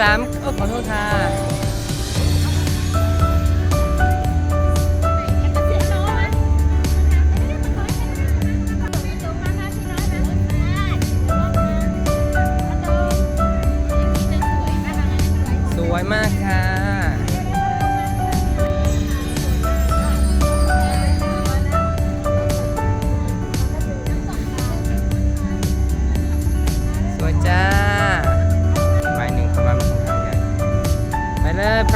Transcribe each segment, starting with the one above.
สามโอ้ขอโทษค่ะสวยมากค่ะสวยจ้า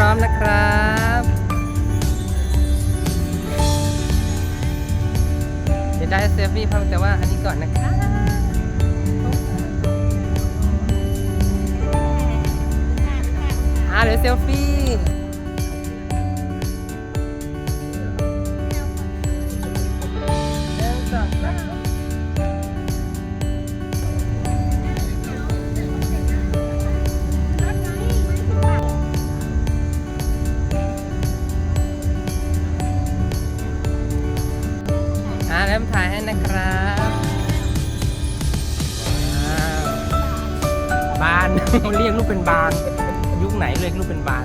ร้อมนะครับจะได้เซลฟี่พร้อมแต่ว่าอันนี้ก่อนนะคะอ่าเดี๋ยวเซลฟี่ ถ่ายให้นะครับว้าวบาน เรียกลูกเป็นบาน ยุคไหนเรียกลูกเป็นบาน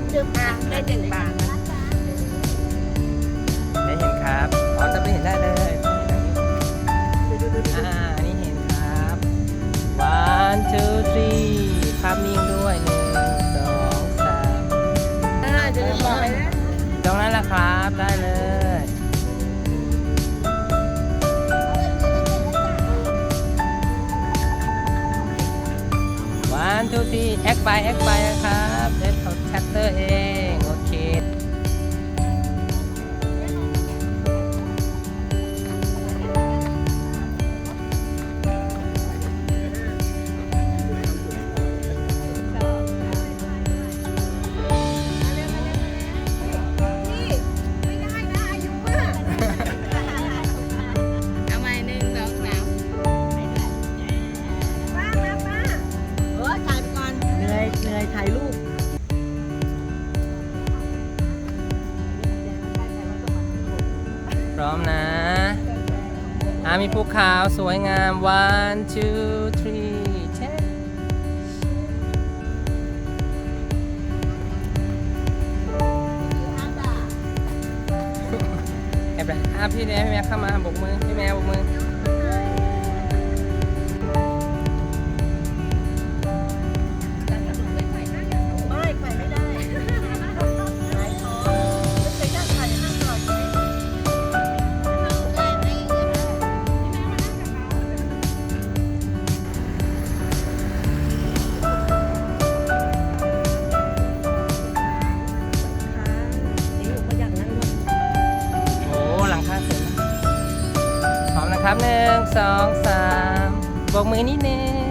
ได้หนึ่งบาทได้เห็นครับ อ๋อจะไม่เห็นได้เลย ไปแอคไปนะคะ ร้อมนะอ่ามีภูเขาสวยงาม one two three เช็คแอบไปอะพี่แม่พี่แม่เข้ามาบกมือ พี่แม่บกมือ หนึ่งสองสามบกมือนิดนึง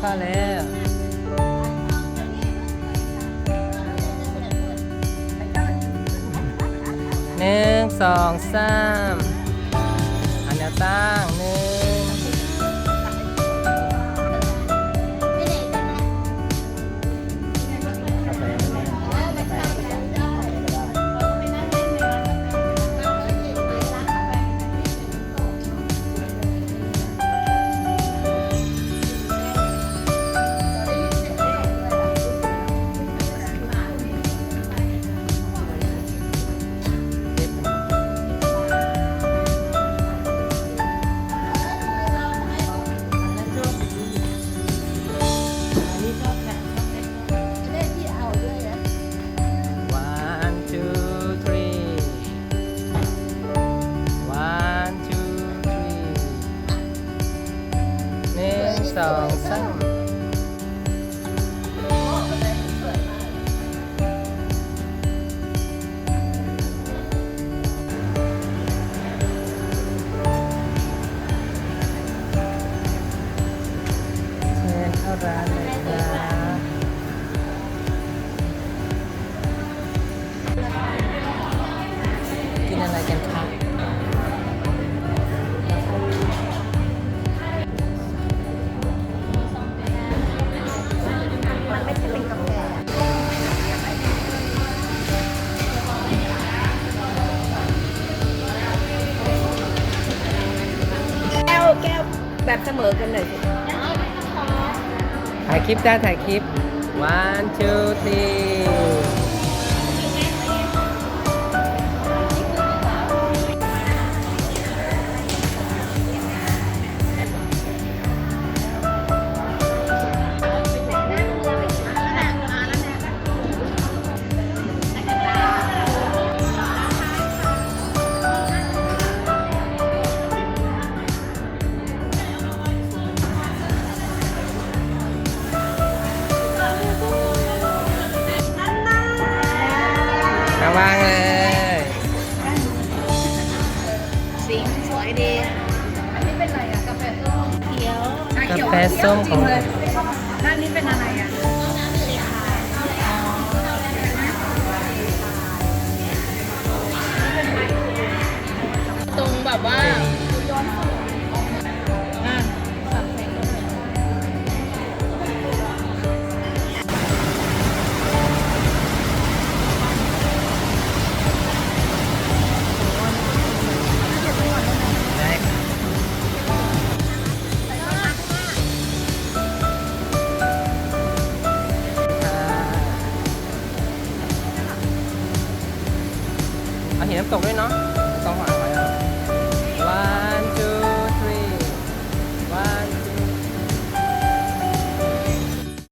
ข้าแล้วหนึ่งสองสามอันแนวตั้ง นึ่งสองสามร้านเลยครับกินอะไรกันครั แบบเสมอกันเลยสิถ่ายคลิปจ้าถ่ายคลิป one two three วางเลย สีสวยดี อันนี้เป็นอะไรอะกาแฟส้มเขียวกาแฟส้มของ ด้านนี้เป็นอะไร ตกด้วยเนาะ